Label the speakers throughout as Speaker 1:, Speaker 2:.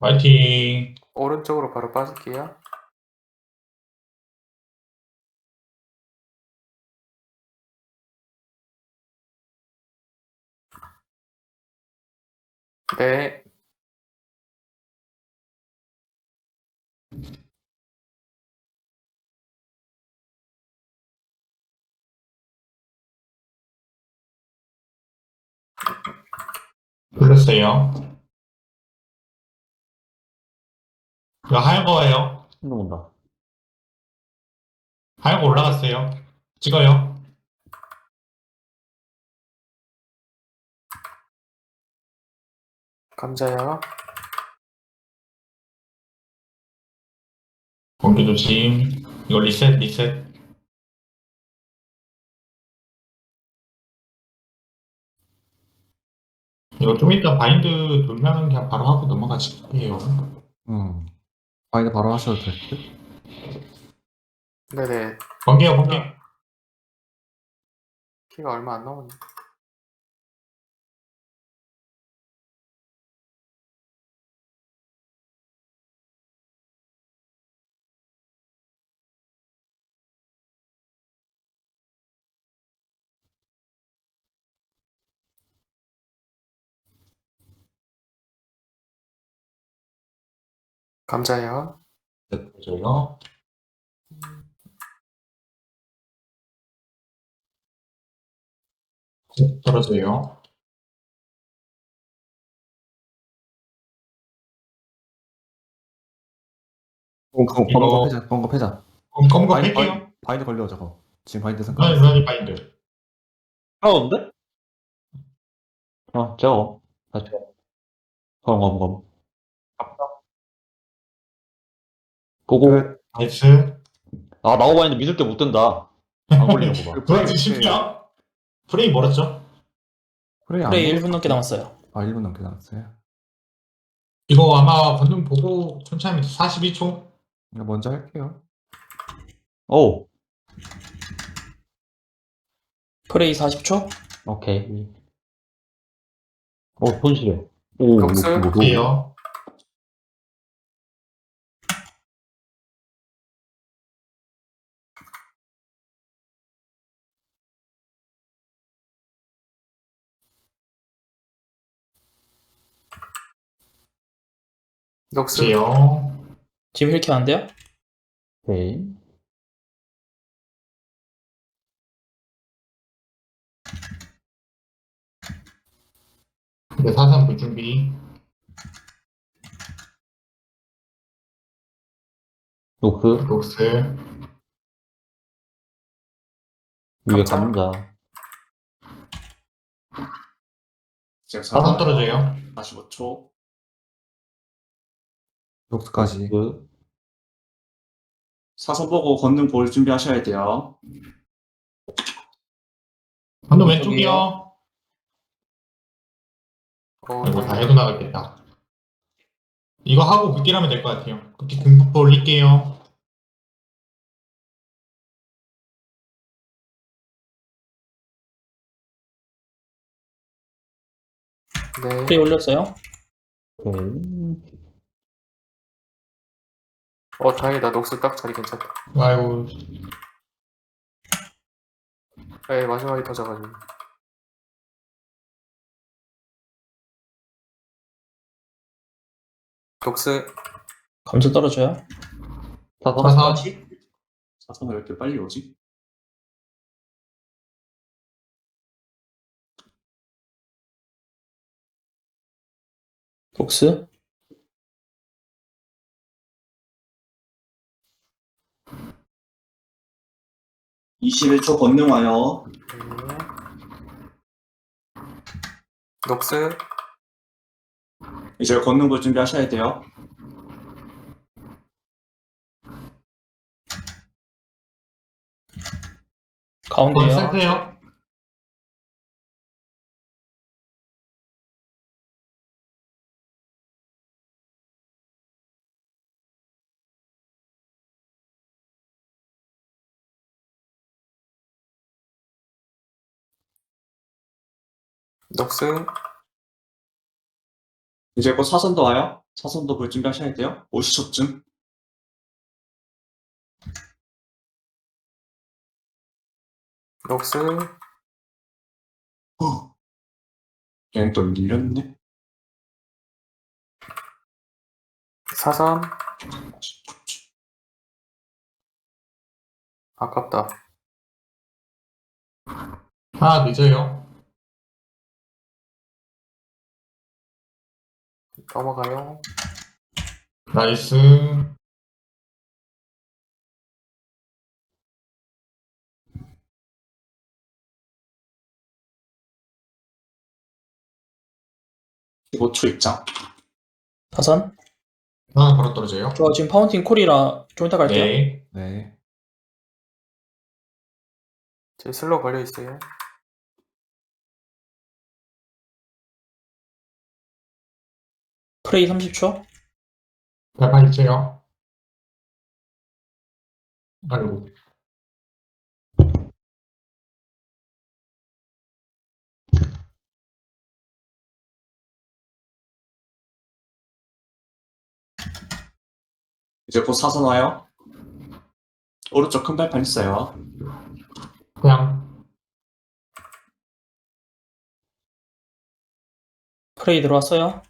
Speaker 1: 파이팅.
Speaker 2: 오른쪽으로 바로 빠질게요. 네,
Speaker 1: 불렀어요. 이거 하얀 거예요.
Speaker 3: 신호 온다.
Speaker 1: 하얀 거 올라갔어요. 찍어요.
Speaker 2: 감자요.
Speaker 1: 공기 조심. 이거 리셋, 리셋. 이거 좀 이따 바인드 돌면은 그냥 바로 하고 넘어가실게요.
Speaker 3: 음. 바인드 바로 하셔도 될 듯?
Speaker 2: 네네,
Speaker 1: 번개요, 번개.
Speaker 2: 키가 얼마 안 남았네. 감자요.
Speaker 1: 네, 보여요. 네, 떨어져요.
Speaker 3: 번거
Speaker 1: 이거-
Speaker 3: 번거 패자. 번거 패자.
Speaker 1: 그럼 검은 거
Speaker 3: 바인드,
Speaker 1: 뺄게요.
Speaker 3: 바인드, 걸려 저거. 지금 바인드 상관.
Speaker 1: 루나니, 루나니 바인드.
Speaker 4: 없는데? 어, 저거. 다시. 검, 검, 검. 고고.
Speaker 3: 끝.
Speaker 1: 나이스.
Speaker 4: 아, 나오고 있는데 믿을 게 못 된다. 안 걸리는 거 봐.
Speaker 1: 브라질 쉽냐? 프레이 멀었죠?
Speaker 3: 프레이 안
Speaker 5: 프레이
Speaker 3: 먹-
Speaker 5: 1분 넘게 남았어요.
Speaker 3: 아 1분 넘게 남았어요.
Speaker 1: 이거 아마 건능 보고 천천히 42초?
Speaker 3: 이거 먼저 할게요.
Speaker 4: 오,
Speaker 5: 프레이 40초.
Speaker 4: 오케이. 오, 손실해. 오,
Speaker 2: 녹스?
Speaker 4: 이거 뭐-
Speaker 1: 예요.
Speaker 2: 녹스.
Speaker 1: 예요.
Speaker 5: 지금 힐키 안 돼요?
Speaker 4: 오케이.
Speaker 1: 이제 사상 불 준비.
Speaker 4: 노크,
Speaker 1: 녹스.
Speaker 4: 위에
Speaker 2: 감자.
Speaker 4: 감자.
Speaker 6: 지금
Speaker 1: 사상 떨어져요.
Speaker 6: 45초.
Speaker 3: 녹스까지.
Speaker 4: 그,
Speaker 6: 사선 보고 걷는 볼 준비하셔야 돼요.
Speaker 1: 건능 왼쪽이요.
Speaker 2: 오,
Speaker 1: 아이고, 다 해도 나갔겠다. 이거 하고 극딜하면 될 것 같아요. 극딜 공부포 올릴게요.
Speaker 2: 네.
Speaker 5: 프레이 올렸어요.
Speaker 4: 오케이.
Speaker 2: 어, 다행이다. 녹스 딱 자리 괜찮다.
Speaker 1: 아이고,
Speaker 2: 네, 마지막에 터져가지고. 녹스.
Speaker 5: 감자 떨어져요.
Speaker 4: 사선,
Speaker 1: 사선.
Speaker 6: 사선을 왜 이렇게 빨리 오지?
Speaker 5: 독스.
Speaker 6: 21초 걷는 와요.
Speaker 2: 네. 녹스.
Speaker 6: 이제 걷는 볼 준비하셔야 돼요.
Speaker 5: 가운데요.
Speaker 1: 센터요.
Speaker 2: 녹스.
Speaker 6: 이제 곧 사선도 와요. 사선도 볼 준비 하셔야 돼요. 50초쯤.
Speaker 2: 녹스,
Speaker 6: 어. 얘는 또 밀렸네.
Speaker 2: 사선, 아깝다.
Speaker 1: 하나 늦어요.
Speaker 2: 넘어가요.
Speaker 1: 나이스.
Speaker 6: 이거 초 입장.
Speaker 5: 사선.
Speaker 1: 하나 바로 떨어져요.
Speaker 5: 저 지금 파운틴 콜이라 좀 이따 갈게요.
Speaker 1: 네.
Speaker 3: 네.
Speaker 2: 제 슬로우 걸려 있어요.
Speaker 5: 프레이 30초.
Speaker 1: 발판 있어요. 아이고.
Speaker 6: 이제 곧 사선 와요. 오른쪽 큰 발판 있어요.
Speaker 1: 그냥
Speaker 5: 프레이 들어왔어요.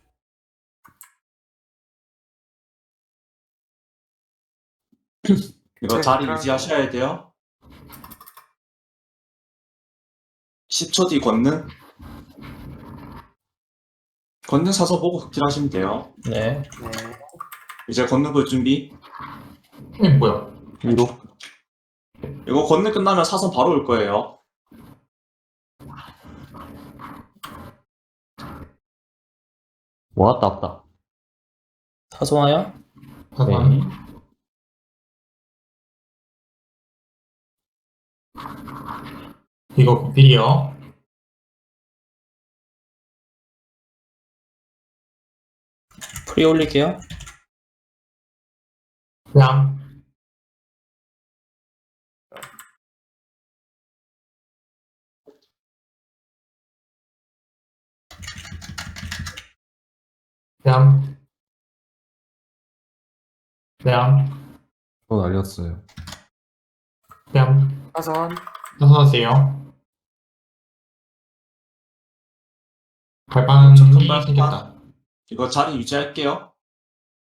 Speaker 6: 이거
Speaker 2: 네,
Speaker 6: 자리
Speaker 2: 그럼-
Speaker 6: 유지하셔야 돼요. 10초 뒤 걷는. 걷는 사서 보고 극딜하시면 돼요.
Speaker 5: 네.
Speaker 2: 네.
Speaker 6: 이제 걷는 볼 준비.
Speaker 1: 이 뭐야?
Speaker 3: 위로.
Speaker 6: 이거 걷는 끝나면 사선 바로 올 거예요.
Speaker 4: 왔다 왔다.
Speaker 5: 사선 와요.
Speaker 1: 사선.
Speaker 5: 네.
Speaker 1: 이거 극딜이요.
Speaker 5: 프레이 올릴게요.
Speaker 1: 그냥 그냥 그냥
Speaker 3: 또 날렸어요.
Speaker 1: 그냥
Speaker 2: 사선,
Speaker 1: 사선하세요. 발판이
Speaker 6: 좀 금방
Speaker 1: 생겼다.
Speaker 6: 이거 자리 유지할게요.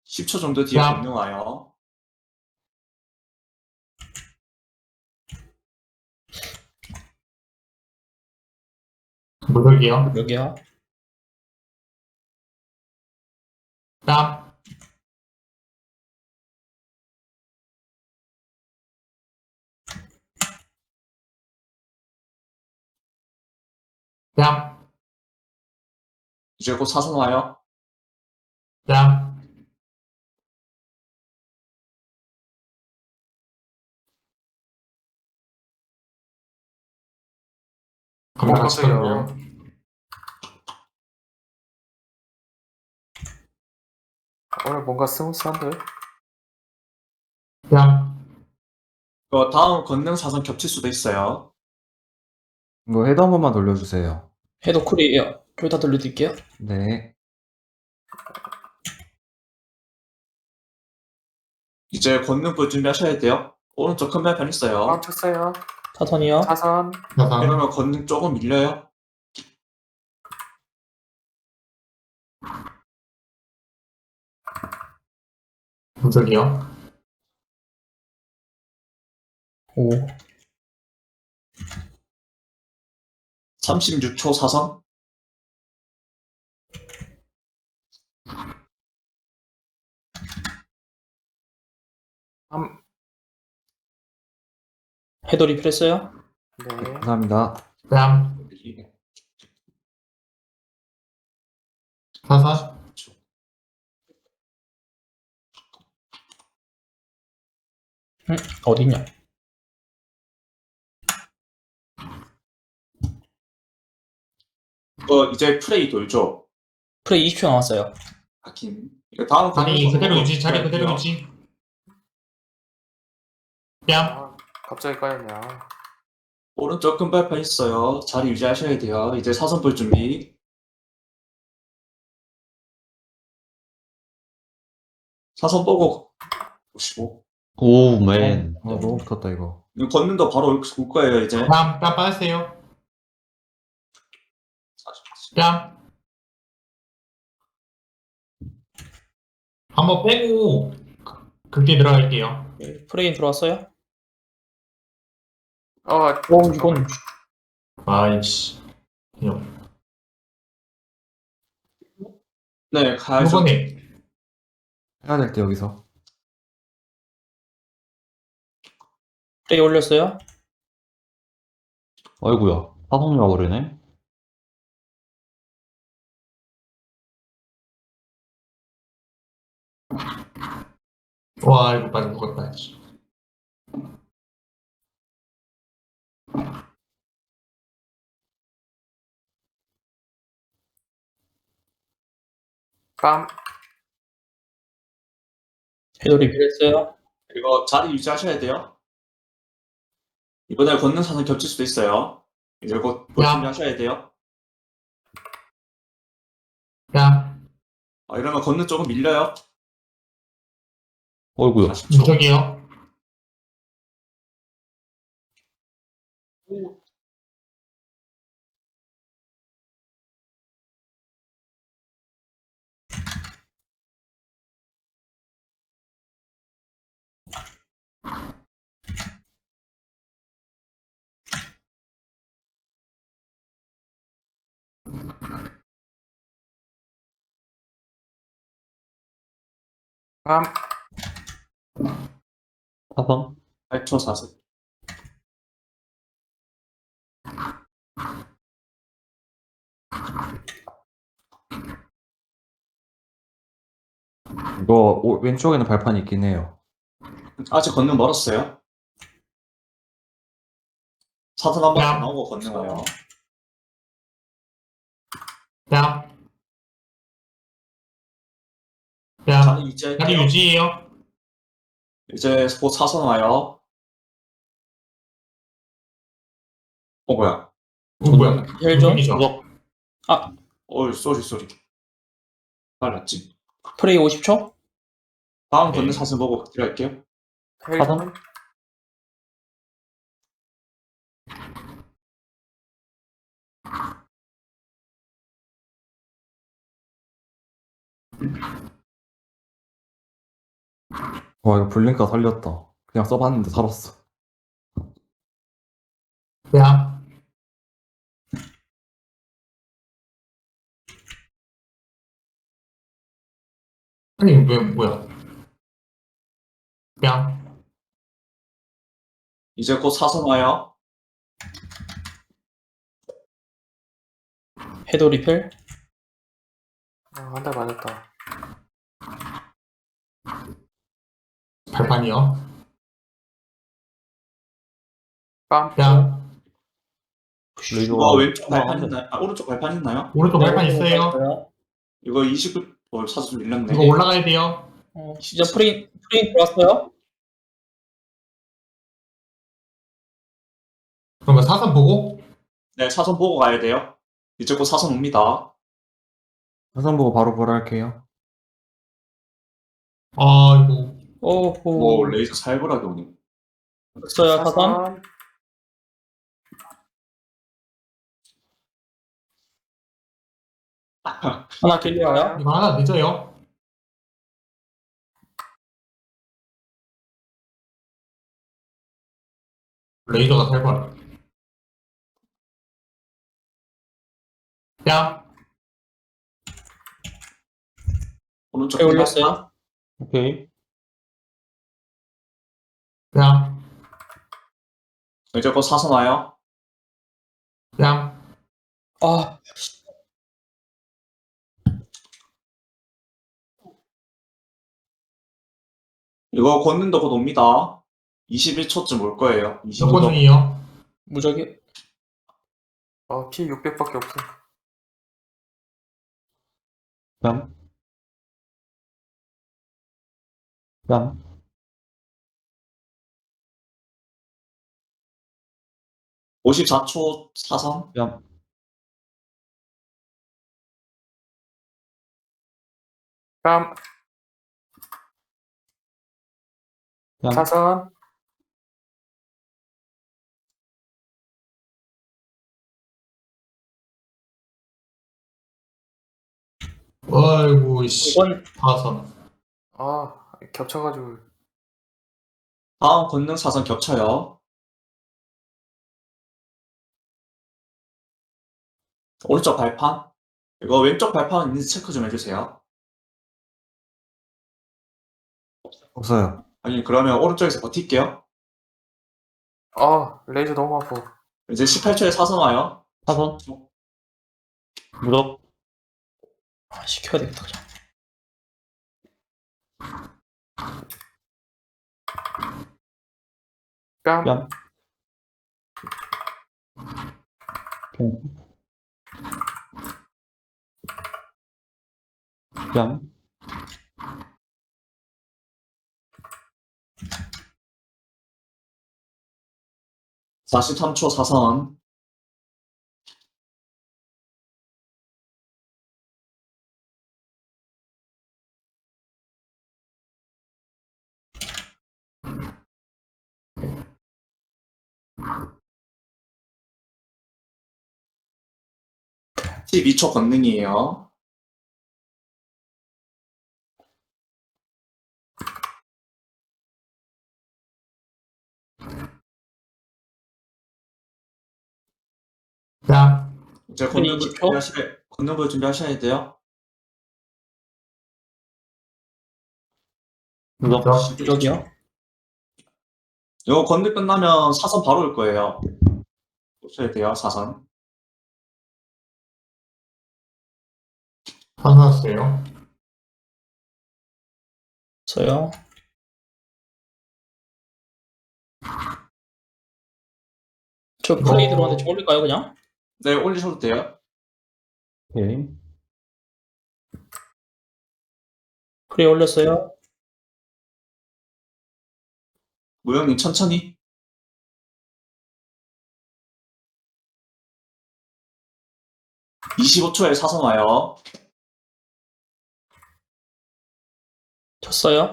Speaker 6: 10초 정도 뒤에
Speaker 1: 야.
Speaker 6: 걷는 와요.
Speaker 1: 물걸기요.
Speaker 5: 여기요.
Speaker 1: 땀. 뺨,
Speaker 6: 이제 곧 사선 와요.
Speaker 1: 뺨. 감당 같이. 가고요.
Speaker 2: 오늘 뭔가 스무스한데?
Speaker 1: 뺨,
Speaker 6: 이거 다음 걷는 사선 겹칠 수도 있어요.
Speaker 3: 이거 헤드 한 번만 돌려주세요.
Speaker 5: 해도 쿨이에요. 좀 이따 돌려드릴게요.
Speaker 3: 네.
Speaker 6: 이제 걷는 볼 준비하셔야 돼요. 오른쪽 큰 발판 있어요.
Speaker 2: 아, 쳤어요.
Speaker 5: 사선이요.
Speaker 2: 사선,
Speaker 1: 사선,
Speaker 6: 이러면 걷는 조금 밀려요.
Speaker 1: 무적이요.
Speaker 5: 오.
Speaker 6: 36초 사선.
Speaker 2: 삼,
Speaker 5: 해도 리필했어요.
Speaker 2: 네.
Speaker 3: 감사합니다.
Speaker 1: 뺨, 사선,
Speaker 5: 어딨냐?
Speaker 6: 이거 이제 프레이 돌죠.
Speaker 5: 프레이 20초 남았어요.
Speaker 6: 하긴. 이거 다음
Speaker 1: 자리 그대로 유지, 자리 그대로. 유지. 뺨,
Speaker 2: 아, 갑자기 까였냐.
Speaker 6: 오른쪽 큰 발판 있어요. 자리 유지하셔야 돼요. 이제 사선 볼 준비. 사선 보고 보시고.
Speaker 4: 오, 맨.
Speaker 3: 아, 너무 붙었다, 이거.
Speaker 6: 이거 걷는 거 바로 올 거예요, 이제.
Speaker 1: 뺨, 뺨 빠졌어요. 뺨. 한번 빼고 그- 극딜 들어갈게요.
Speaker 5: 네, 프레임 들어왔어요?
Speaker 2: 어,
Speaker 5: 오, 이건
Speaker 1: 아이씨. 그냥
Speaker 6: 네, 가야죠.
Speaker 3: 해야 될 때 여기서.
Speaker 5: 프레임 올렸어요?
Speaker 4: 아이고야. 사성이 와버리네.
Speaker 1: 와 이거 빠져 죽었다. 씨.
Speaker 2: 빰.
Speaker 5: 해돌이 필요했어요?
Speaker 6: 이거 자리 유지하셔야 돼요. 이번에 걷는 사선 겹칠 수도 있어요. 이제 곧, 곧
Speaker 1: 야.
Speaker 6: 준비하셔야 돼요.
Speaker 1: 뺨.
Speaker 6: 아, 이러면 걷는 쪽은 밀려요.
Speaker 4: 어이구야.
Speaker 6: 40초.
Speaker 1: 무적이요.
Speaker 2: 빰.
Speaker 4: 사성?
Speaker 6: 8초 사선.
Speaker 3: 이거 오- 왼쪽에는 발판이 있긴 해요.
Speaker 6: 아직 걷는 멀었어요. 사선 한번
Speaker 1: 야.
Speaker 6: 나오고 걷는 와요.
Speaker 1: 뺨. 뺨.
Speaker 6: 자리
Speaker 1: 자리
Speaker 6: 유지할게요.
Speaker 1: 유지해요.
Speaker 6: 이제 곧 사선 와요. 어, 뭐야.
Speaker 1: 어, 뭐야?
Speaker 5: 힐 좀?
Speaker 1: 무적이죠.
Speaker 5: 무적.
Speaker 6: 어이, 쏘리, 쏘리. 빨랐지.
Speaker 5: 프레임 50초?
Speaker 6: 다음
Speaker 1: 네.
Speaker 6: 걷는 사선 보고 들어갈게요.
Speaker 2: 헬.
Speaker 4: 사선?
Speaker 3: 와, 이거 블링카 살렸다. 그냥 써봤는데 살았어.
Speaker 1: 뺨. 아니 왜 뭐야? 뺨.
Speaker 6: 이제 곧 사선 와요.
Speaker 5: 해돌이 필?
Speaker 2: 아, 한대 맞았다.
Speaker 1: 발판이요.
Speaker 2: 빰.
Speaker 1: 뺨.
Speaker 6: 이거 왼쪽
Speaker 4: 아,
Speaker 6: 발판. 있나요? 아, 오른쪽 발판 있나요?
Speaker 1: 오른쪽
Speaker 5: 네,
Speaker 1: 발판 있어요.
Speaker 6: 이거 29, 어, 사선 밀렸네.
Speaker 1: 이거 올라가야 돼요.
Speaker 5: 어, 진짜 프레임, 프레임 들어왔어요?
Speaker 1: 그러면 사선 보고
Speaker 6: 네, 사선 보고 가야 돼요. 이제 곧 사선 옵니다.
Speaker 3: 사선 보고 바로 보랄게요.
Speaker 1: 아 이거
Speaker 5: 오호.
Speaker 6: 뭐, 레이저 살벌하게 오네.
Speaker 5: 없어요, 사선? 하나 길려요?
Speaker 1: 이거 하나 늦어요. 레이저가 살벌. 뺨.
Speaker 6: 오른쪽
Speaker 5: 네. 올렸어요.
Speaker 4: 오케이.
Speaker 1: 뺨.
Speaker 6: 이제 곧 사선 와요.
Speaker 1: 뺨.
Speaker 5: 아,
Speaker 6: 이거 걷는다 곧 옵니다. 21초쯤 올 거예요. 25초.
Speaker 1: 몇번 중이요?
Speaker 5: 무적이,
Speaker 2: 어, 피 600밖에 없어.
Speaker 4: 뺨. 뺨.
Speaker 6: 54초 사선.
Speaker 4: 뺨.
Speaker 2: 빰.
Speaker 4: 뺨.
Speaker 2: 사선.
Speaker 1: 아이고 씨
Speaker 5: 이건
Speaker 1: 사선
Speaker 2: 아, 겹쳐가지고.
Speaker 6: 다음 권능 사선 겹쳐요. 오른쪽 발판. 이거 왼쪽 발판 있는지 체크 좀 해주세요.
Speaker 3: 없어요.
Speaker 6: 아니 그러면 오른쪽에서 버틸게요.
Speaker 2: 아, 레이저 너무 아파.
Speaker 6: 이제 18초에 사선 와요.
Speaker 4: 사선. 무적.
Speaker 5: 아, 시켜야 되겠다. 그냥.
Speaker 2: 뺨.
Speaker 4: 뺨. 뺨. 뺨.
Speaker 6: 사 43초 사선. (12초) 권능이에요.
Speaker 1: 뺨
Speaker 6: 이제 권능을
Speaker 5: 20초?
Speaker 6: 준비하셔야, 권능을 준비하셔야 돼요.
Speaker 4: 무적.
Speaker 5: 무적이요?
Speaker 6: 이거 권능 끝나면 사선 바로 올 거예요. 보셔야 돼요, 사선.
Speaker 1: 사선했어요
Speaker 5: 저요. 저 플레이
Speaker 1: 어.
Speaker 5: 들어왔는데 좀 올릴까요, 그냥?
Speaker 6: 네, 올리셔도 돼요.
Speaker 4: 오케이.
Speaker 5: 플레이 올렸어요.
Speaker 6: 무영님 천천히. (25초에) 사선 와요.
Speaker 5: 쳤어요.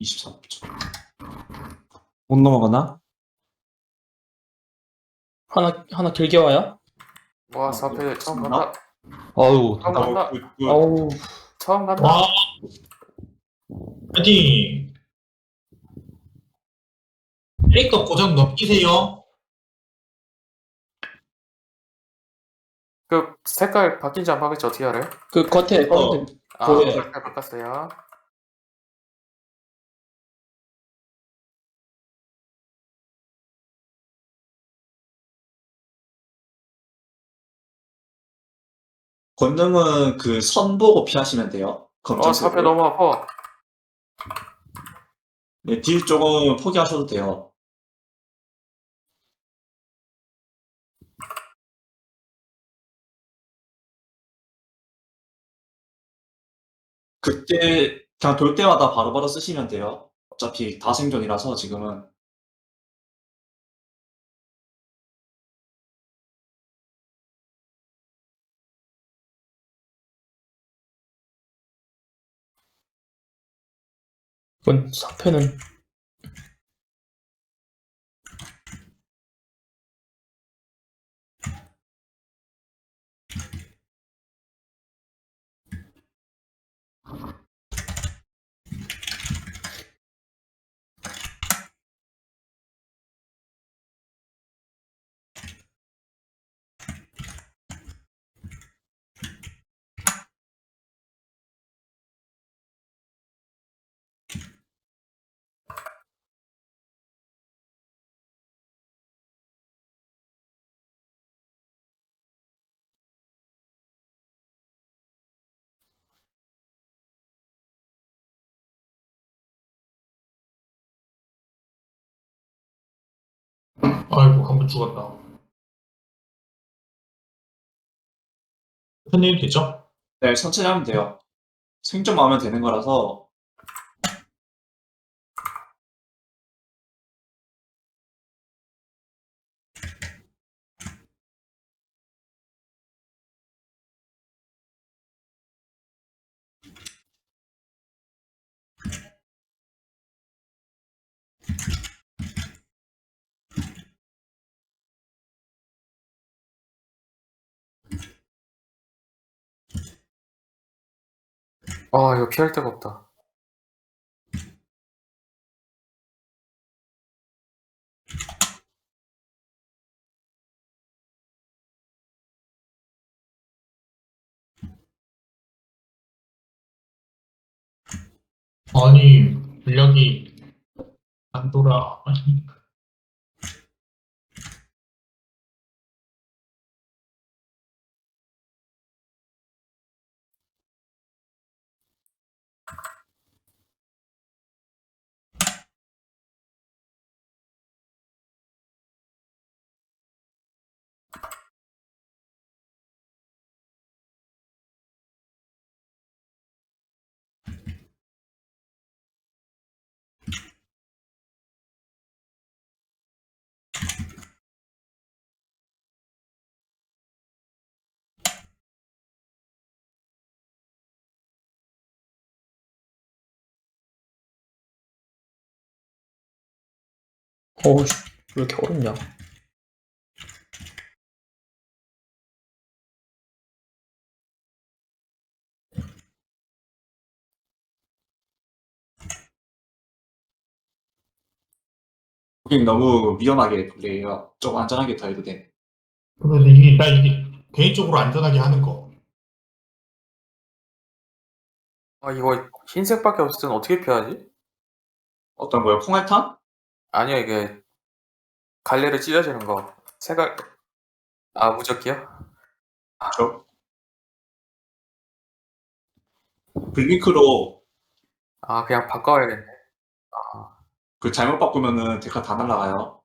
Speaker 6: 23초.
Speaker 3: 못 넘어가나?
Speaker 5: 하나, 하나 길게 와요.
Speaker 2: 와, 4패 처음
Speaker 6: 맞나?
Speaker 2: 간다.
Speaker 4: 아유,
Speaker 2: 처음 간다.
Speaker 6: 어, 그, 그,
Speaker 5: 어우,
Speaker 2: 처음 간다.
Speaker 1: 와 파이팅 페이커 고정 넘기세요
Speaker 2: 그 색깔 바뀐지 안 바뀔지 어떻게 알아요?
Speaker 5: 그 겉에
Speaker 6: 어.
Speaker 5: 검은색
Speaker 2: 아,
Speaker 5: 보여요.
Speaker 2: 색깔 바꿨어요.
Speaker 6: 권능은 그 선 보고 피하시면 돼요.
Speaker 2: 어,
Speaker 6: 검정색.
Speaker 2: 4패 너무 아파.
Speaker 6: 네, 딜 조금 포기하셔도 돼요. 그때 그냥 돌 때마다 바로바로 쓰시면 돼요. 어차피 다 생존이라서 지금은
Speaker 5: 이건 사패는
Speaker 1: 아이고 한번 죽었다 큰일 되죠?
Speaker 6: 네, 천천히 하면 돼요. 생존만 하면 되는 거라서
Speaker 2: 아, 이거 피할 데가 없다.
Speaker 1: 아니, 물력이 안 돌아.
Speaker 5: 어우, 씨, 왜 이렇게 어렵냐?
Speaker 6: 고객 너무 위험하게 플레이해요. 좀 안전하게 더 해도 돼.
Speaker 1: 그래서 이게, 나 이게 개인적으로 안전하게 하는 거.
Speaker 2: 아, 이거 흰색밖에 없을 땐 어떻게 피하지?
Speaker 6: 어떤 거요? 콩알탄?
Speaker 2: 아니요, 이게 갈래를 찢어지는 거. 색깔, 아, 무적기요?
Speaker 6: 저 블링크로
Speaker 2: 아, 그냥 바꿔야겠네.
Speaker 6: 그 잘못 바꾸면은 데카 다 날라가요.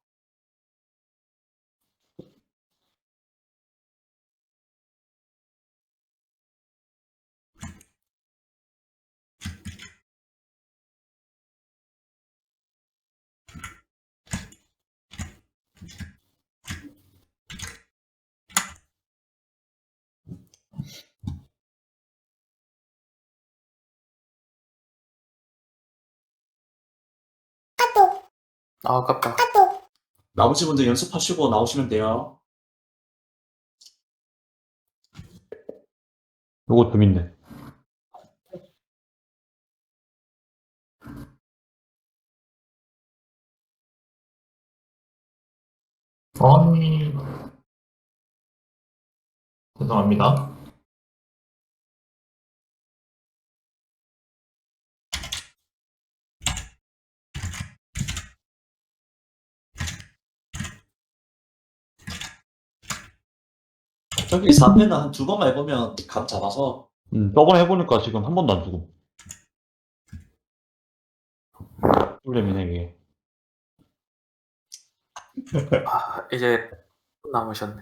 Speaker 2: 아, 아깝다.
Speaker 6: 나머지 분들 연습하시고 나오시면 돼요.
Speaker 4: 요거 좀 있네.
Speaker 1: 아니. 죄송합니다.
Speaker 6: 저기 4패는 한 두 번만 해보면 감 잡아서
Speaker 4: 음, 저번에 해보니까 지금 한 번도 안 죽음. 꿀잼이네, 이게.
Speaker 2: 아, 이제 남으셨네.